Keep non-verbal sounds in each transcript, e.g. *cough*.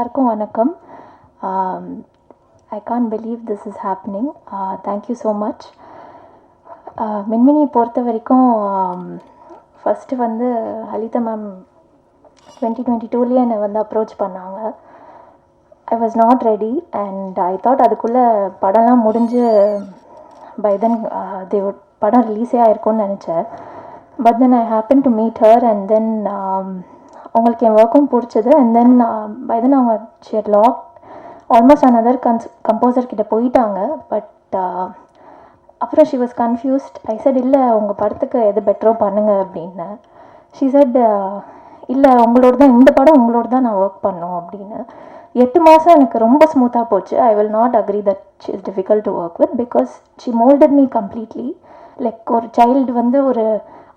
எல்லாருக்கும் வணக்கம். I can believe this is happening thank you so much மின்மினியை பொறுத்த வரைக்கும் ஃபஸ்ட்டு வந்து ஹலிதா மேம் டுவெண்ட்டி டுவெண்ட்டி டூலேயே என்னை வந்து அப்ரோச் பண்ணாங்க. I was not ready and I thought அதுக்குள்ளே படம்லாம் முடிஞ்சு பை தென் தே படம் ரிலீஸே ஆயிருக்கும்னு நினச்சேன். But then I happen to meet her and then அவங்களுக்கு என் ஒர்க்கும் பிடிச்சது. அண்ட் தென் பை தென் அவங்க ஷியர் லாக் ஆல்மோஸ்ட் அனதர் கன்ஸ் கம்போசர் கிட்டே போயிட்டாங்க. பட் uh, அப்புறம் she was confused I said இல்லை உங்கள் படத்துக்கு எது பெட்டரோ பண்ணுங்க அப்படின்னு. ஷி செட் இல்லை உங்களோட தான் இந்த படம் உங்களோட தான் நான் ஒர்க் பண்ணோம் அப்படின்னு. எட்டு மாதம் எனக்கு ரொம்ப ஸ்மூத்தாக போச்சு. I will not agree that she is difficult to work with because she moulded me completely like ஒரு சைல்டு வந்து ஒரு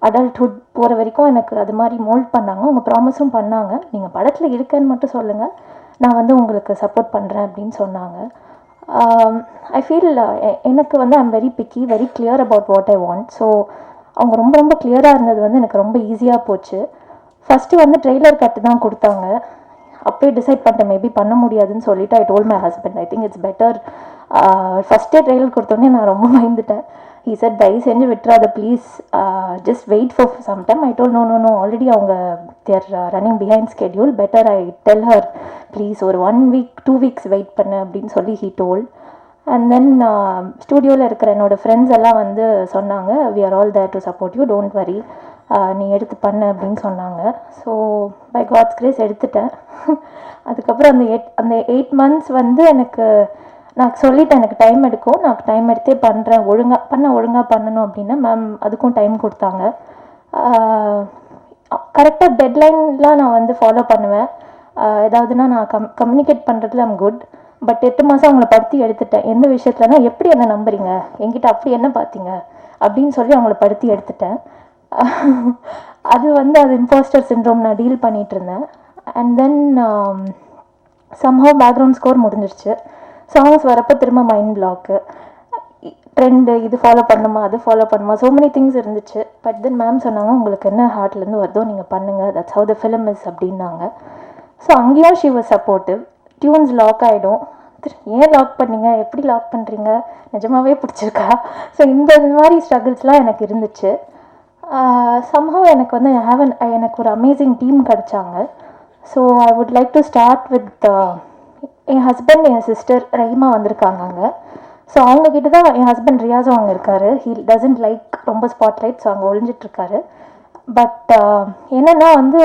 அடல்ட்ஹுட் போகிற வரைக்கும் எனக்கு அது மாதிரி மோல்ட் பண்ணாங்க. அவங்க ப்ராமிஸும் பண்ணாங்க. நீங்கள் படத்தில் இருக்கேன்னு மட்டும் சொல்லுங்கள் நான் வந்து உங்களுக்கு சப்போர்ட் பண்ணுறேன் அப்படின்னு சொன்னாங்க. ஐ ஃபீல் எனக்கு வந்து I'm very picky very clear about what I want so அவங்க ரொம்ப ரொம்ப கிளியராக இருந்தது வந்து எனக்கு ரொம்ப ஈஸியாக போச்சு. ஃபஸ்ட்டு வந்து ட்ரெய்லர் கட்டு தான் கொடுத்தாங்க. அப்போயே டிசைட் பண்ணிட்டேன் மேபி பண்ண முடியாதுன்னு சொல்லிட்டு I told my husband I think it's better ஃபஸ்ட்டே ட்ரையல் கொடுத்தோன்னே நான் ரொம்ப பயந்துட்டேன். ஈ சார் தயவு செஞ்சு விட்டுறாத please just wait for some time I told no no no already அவங்க there running behind schedule better I tell her please ஒரு one week two weeks wait பண்ணு அப்படின்னு சொல்லி ஹீ டோல் அண்ட் தென் ஸ்டூடியோவில் இருக்கிற என்னோடய ஃப்ரெண்ட்ஸ் எல்லாம் வந்து சொன்னாங்க we are all there to support you don't worry நீ எடுத்து பண்ணு அப்படின்னு சொன்னாங்க. ஸோ பை காட்ஸ் கிரேஸ் எடுத்துட்டேன். *laughs* அதுக்கப்புறம் அந்த எயிட் அந்த எயிட் மந்த்ஸ் வந்து எனக்கு நான் சொல்லிட்டேன் எனக்கு டைம் எடுக்கும் நான் டைம் எடுத்தே பண்ணுறேன் ஒழுங்காக பண்ண ஒழுங்காக பண்ணணும் அப்படின்னா மேம் அதுக்கும் டைம் கொடுத்தாங்க. கரெக்டாக டெட்லைன்லாம் நான் வந்து ஃபாலோ பண்ணுவேன். ஏதாவதுனா நான் கம் கம்யூனிகேட் பண்ணுறதுல ஐம் குட் பட் எட்டு மாதம் அவங்கள படுத்தி எடுத்துட்டேன். எந்த விஷயத்துலனா எப்படி என்ன நம்புறீங்க? என்கிட்ட அப்படி என்ன பார்த்தீங்க அப்படின்னு சொல்லி அவங்கள படுத்தி எடுத்துட்டேன். *laughs* அது வந்து அது இம்போஸ்டர் சின்ரோம் நான் டீல் பண்ணிகிட்டு இருந்தேன். And then somehow background score முடிஞ்சிருச்சு. சாங்ஸ் வரப்போ திரும்ப மைண்ட் பிளாக்கு ட்ரெண்டு இது ஃபாலோ பண்ணுமா அது ஃபாலோ பண்ணுமா ஸோ மெனி திங்ஸ் இருந்துச்சு. பட் தென் மேம் சொன்னாங்க உங்களுக்கு என்ன ஹார்ட்லேருந்து வருதோ நீங்கள் பண்ணுங்கள் that's how the film is அப்படின்னாங்க. ஸோ அங்கேயும் she was supportive tunes lock ஆகிடும் ஏன் லாக் பண்ணீங்க? எப்படி லாக் பண்ணுறீங்க நிஜமாவே பிடிச்சிருக்கா? ஸோ இந்த மாதிரி ஸ்ட்ரகிள்ஸ்லாம் எனக்கு இருந்துச்சு. சம்ஹவ் எனக்கு வந்து ஹேவன் எனக்கு ஒரு amazing team கிடச்சாங்க. So I would like to start with N husband என் சிஸ்டர் ரஹிமா வந்திருக்காங்க அங்கே ஸோ அவங்கக்கிட்ட தான் என் ஹஸ்பண்ட் ரியாஸும் அவங்க இருக்காரு ஹீ டசன்ட் லைக் ரொம்ப ஸ்பாட்லைட் ஸோ அங்கே ஒழிஞ்சிட்ருக்காரு பட் என்னென்னா வந்து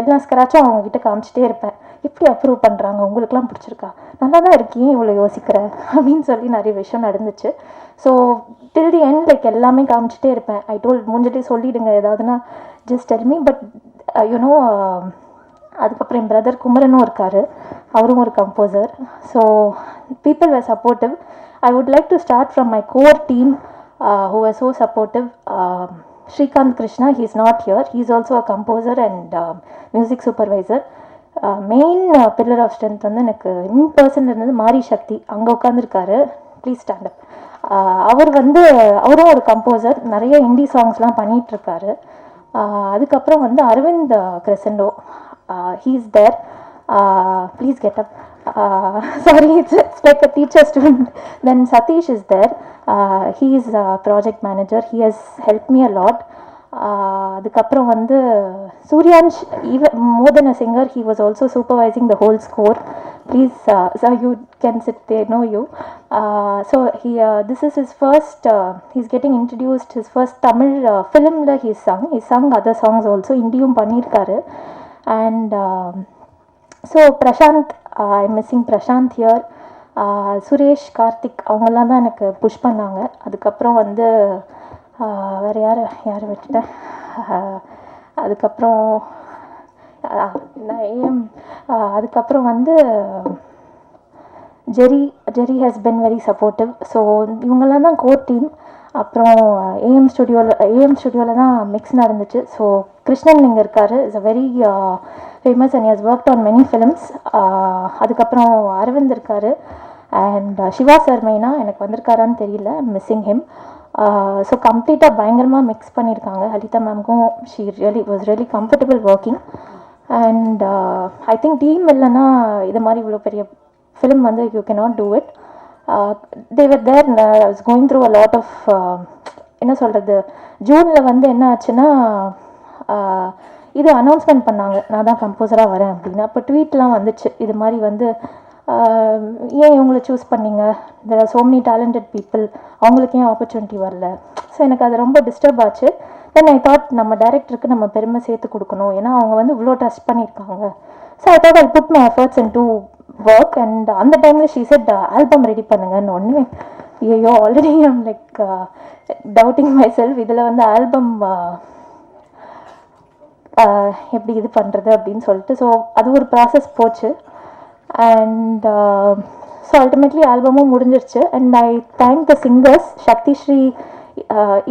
எல்லா ஸ்க்ராச்சும் அவங்கக்கிட்ட காமிச்சிட்டே இருப்பேன். எப்படி அப்ரூவ் பண்ணுறாங்க உங்களுக்குலாம் பிடிச்சிருக்கா? நல்லா தான் இருக்கேன் இவ்வளோ யோசிக்கிற? *laughs* அப்படின்னு சொல்லி நிறைய விஷயம் நடந்துச்சு. So till the end like எல்லாமே காமிச்சிட்டே இருப்பேன். ஐ டோல் முடிஞ்சிட்டே சொல்லிவிடுங்க ஏதாவதுனா just tell me but you know uh, அதுக்கப்புறம் என் பிரதர் குமரனும் இருக்கார். அவரும் ஒரு composer so people were supportive I would like to start from my core team who are so supportive Srikanth Krishna he is not here he is also a composer and music supervisor main pillar of strength வந்து எனக்கு in person இருந்தது மாரி சக்தி அங்கே உட்காந்துருக்காரு please stand up uh, அவர் வந்து அவரும் ஒரு composer நிறைய ஹிந்தி சாங்ஸ்லாம் பண்ணிகிட்ருக்காரு uh, அதுக்கப்புறம் வந்து Aravind Crescendo he is there Uh, please get up. Uh, sorry, it's, it's like a teacher student. *laughs* then Satish is there. Uh, he is a project manager. He has helped me a lot. அதுக்கப்புறம் வந்து Suryansh even more then a singer he was also supervising the whole score please sir you can sit they know you so he this is his first he's getting introduced his first Tamil ஃபிலிமில் he sung he sung other songs also இண்டியும் பண்ணியிருக்காரு and so Prashanth I missing Prashanth here Suresh Karthik அவங்கெல்லாம் தான் எனக்கு push பண்ணாங்க. அதுக்கப்புறம் வந்து uh, வேறு யார் யார் விட்டுட்டேன் uh, அதுக்கப்புறம் uh, நான் ஏஎம் அதுக்கப்புறம் வந்து Jerry Jerry has been very supportive so இவங்கெல்லாம் தான் கோர் டீம் அப்புறம் ஏஎம் ஸ்டுடியோவில் ஏஎம் ஸ்டுடியோவில் தான் மிக்ஸ் நடந்துச்சு. ஸோ கிருஷ்ணன் இங்கே இருக்கார் is a very famous and has work on many films அதுக்கப்புறம் அரவிந்த் இருக்கார். அண்ட் சிவா சார் மெயினாக எனக்கு வந்திருக்காரான்னு தெரியல. மிஸ்ஸிங் ஹிம் ஸோ கம்ப்ளீட்டாக பயங்கரமாக மிக்ஸ் பண்ணியிருக்காங்க Halitha மேம்க்கும் she really was really comfortable working and I think team இல்லைன்னா இது மாதிரி இவ்வளோ பெரிய ஃபிலிம் வந்து you can not do it they were there is going through a lot of என்ன சொல்கிறது ஜூனில் வந்து என்ன ஆச்சுன்னா uh, இது அனௌன்ஸ்மெண்ட் பண்ணாங்க. நான் தான் கம்போசராக வரேன் அப்படின்னு. அப்போ ட்வீட்லாம் வந்துச்சு. இது மாதிரி வந்து uh, ஏன் இவங்களை சூஸ் பண்ணீங்க? There are so many talented அவங்களுக்கு ஏன் ஆப்பர்ச்சுனிட்டி வரல? ஸோ எனக்கு அது ரொம்ப டிஸ்டர்ப் ஆச்சு. தென் ஐ தாட் நம்ம டேரக்டருக்கு நம்ம பெருமை சேர்த்து கொடுக்கணும். ஏன்னா அவங்க வந்து இவ்வளோ ட்ரஸ்ட் பண்ணியிருக்காங்க. So I thought I put my efforts in to work and அந்த டைமில் ஷீ செட் ஆல்பம் ரெடி பண்ணுங்கன்னு ஒன்று ஐயோ already I'm like doubting myself இதில் வந்து ஆல்பம் uh, uh, எப்படி இது பண்ணுறது அப்படின்னு சொல்லிட்டு ஸோ அது ஒரு ப்ராசஸ் போச்சு. அண்ட் ஸோ அல்டிமேட்லி ஆல்பமும் முடிஞ்சிருச்சு. And I thank the singers Shakthi Sri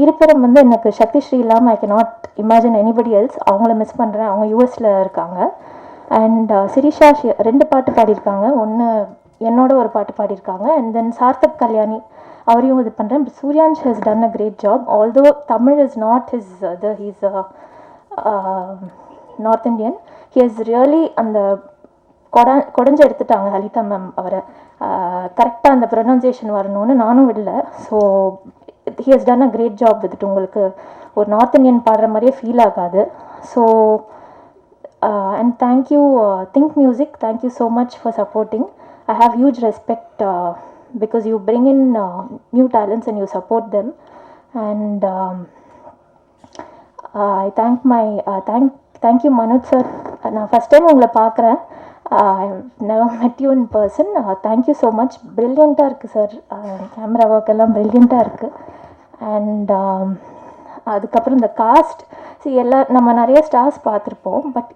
இருப்பிடம் வந்து எனக்கு சக்தி ஸ்ரீ இல்லாமல் I can not imagine anybody else அவங்கள மிஸ் பண்ணுறேன் அவங்க யூஎஸில் இருக்காங்க. அண்ட் சிரிஷா uh, ரெண்டு பாட்டு பாடியிருக்காங்க. ஒன்று என்னோட ஒரு பாட்டு பாடியிருக்காங்க. அண்ட் தென் சார்த்தக் கல்யாணி அவரையும் இது பண்ணுறேன் Suryansh has done a great job although Tamil is not his the he's north Indian he is really அந்த கொட கொடைஞ்சு எடுத்துட்டாங்க லலிதா மேம் அவரை. Uh, கரெக்டாக அந்த ப்ரொனன்சியேஷன் வரணும்னு நானும் விடல. So he has done a great job வித்துட்டு உங்களுக்கு ஒரு நார்த் இந்தியன் பாடுற மாதிரியே ஃபீல் ஆகாது. So and thank you think music thank you so much for supporting I have huge respect because you bring in new talents and you support them and I thank my thank thank you Manoj sir நான் first time உங்களை பார்க்குறேன். Never met you in person thank you so much ப்ரில்லியண்ட்டாக இருக்குது sir camera work எல்லாம் ப்ரில்லியண்ட்டாக இருக்குது and அதுக்கப்புறம் இந்த cost see எல்லா நம்ம நிறைய ஸ்டார்ஸ் பார்த்துருப்போம் பட்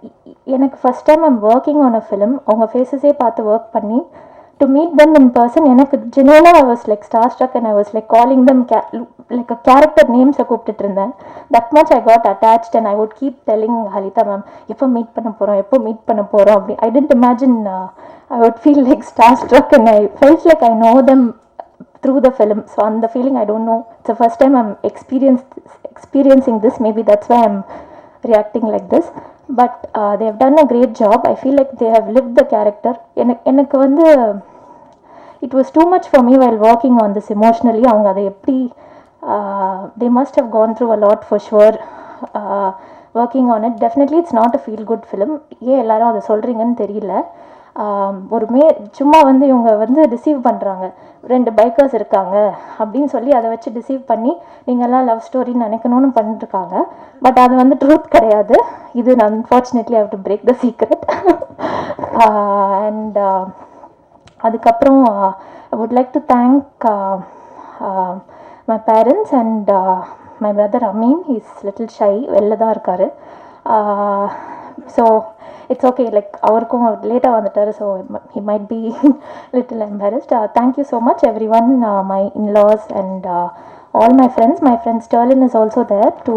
எனக்கு first time I'm working on a film அவங்க ஃபேஸஸே பார்த்து ஒர்க் பண்ணி to meet them in person எனக்கு ஜெனுவனாக I was like star stuck and I was like calling them like a character நேம்ஸை கூப்பிட்டுட்டு இருந்தேன் that much I got attach and I would keep telling Halitha ma'am எப்போ meet பண்ண போகிறோம் எப்போ meet பண்ண போகிறோம் அப்படி I can't imagine I would feel like star struck and I felt like I know them through the film. So on the feeling, I don't know. It's the first time I'm experienced experiencing this. Maybe that's why I'm reacting like this. But uh, they have done a great job. I feel like they have lived the character. எனக்கு எனக்கு வந்து it was too much for me while working on this emotionally அவங்க அதை எப்படி they must have gone through a lot for sure working on it definitely it's not a feel good film ஏன் எல்லாரும் அதை சொல்கிறீங்கன்னு தெரியல ஆம், ஒரு மே சும்மா வந்து இவங்க வந்து ரிசீவ் பண்ணுறாங்க ரெண்டு பைக்கர்ஸ் இருக்காங்க அப்படின்னு சொல்லி அதை வச்சு டிசீவ் பண்ணி நீங்கள்லாம் லவ் ஸ்டோரின்னு நினைக்கணும்னு பண்ணிட்டுருக்காங்க. பட் அது வந்து ட்ரூத் கிடையாது. இது unfortunately how to break the secret and அதுக்கப்புறம் I would like to thank my parents and my brother Ameen is little shy வெளில தான் இருக்கார். ஸோ இட்ஸ் ஓகே லைக் அவருக்கும் லேட்டாக வந்துட்டார் so he might be little embarrassed thank you so much everyone my in-laws and all my friends my friend Sterlin is also there to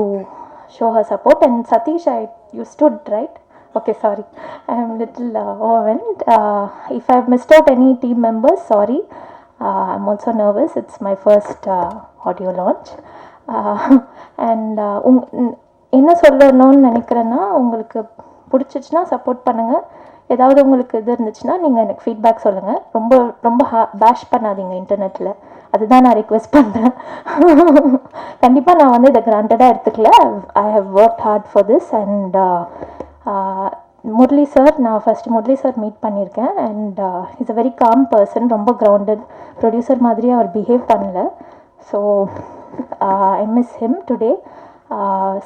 show her support and satish i you stood right okay sorry i am little uh, overwhelmed uh, if i have missed out any team members sorry uh, i'm also nervous it's my first uh, audio launch uh, and uh, உங் ந- என்ன சொல்லணும்னு நினைக்கிறேன்னா உங்களுக்கு பிடிச்சிச்சின்னா support பண்ணுங்கள் ஏதாவது உங்களுக்கு இது இருந்துச்சுன்னா நீங்கள் எனக்கு ஃபீட்பேக் சொல்லுங்கள் ரொம்ப ரொம்ப ஹா பேஷ் பண்ணாதீங்க இன்டர்நெட்டில் அதுதான் நான் ரிக்வெஸ்ட் பண்ணுறேன் *laughs* கண்டிப்பாக நான் வந்து இதை கிராண்டடாக எடுத்துக்கல. I have work hard for this and Murali sir நான் ஃபஸ்ட்டு முரளி சார் மீட் பண்ணியிருக்கேன். And is a very calm person ரொம்ப கிரவுண்டட் ப்ரொடியூசர் மாதிரி அவர் பிஹேவ் பண்ணல. So I miss him today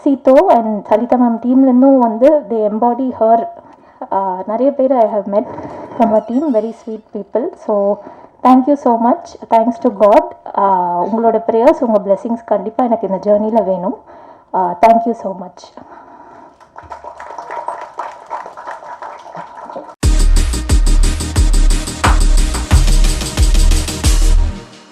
சீதோ and Salitha ma'am டீம்லேருந்தும் வந்து தே எம்பாடி ஹர் நிறைய பேர் ஐ ஹவ் மெட் நம்ம team very sweet people so thank you so much thanks to God உங்களோட ப்ரேயர்ஸ் உங்கள் பிளெஸிங்ஸ் கண்டிப்பாக எனக்கு இந்த ஜேர்னியில் வேணும். Thank you so much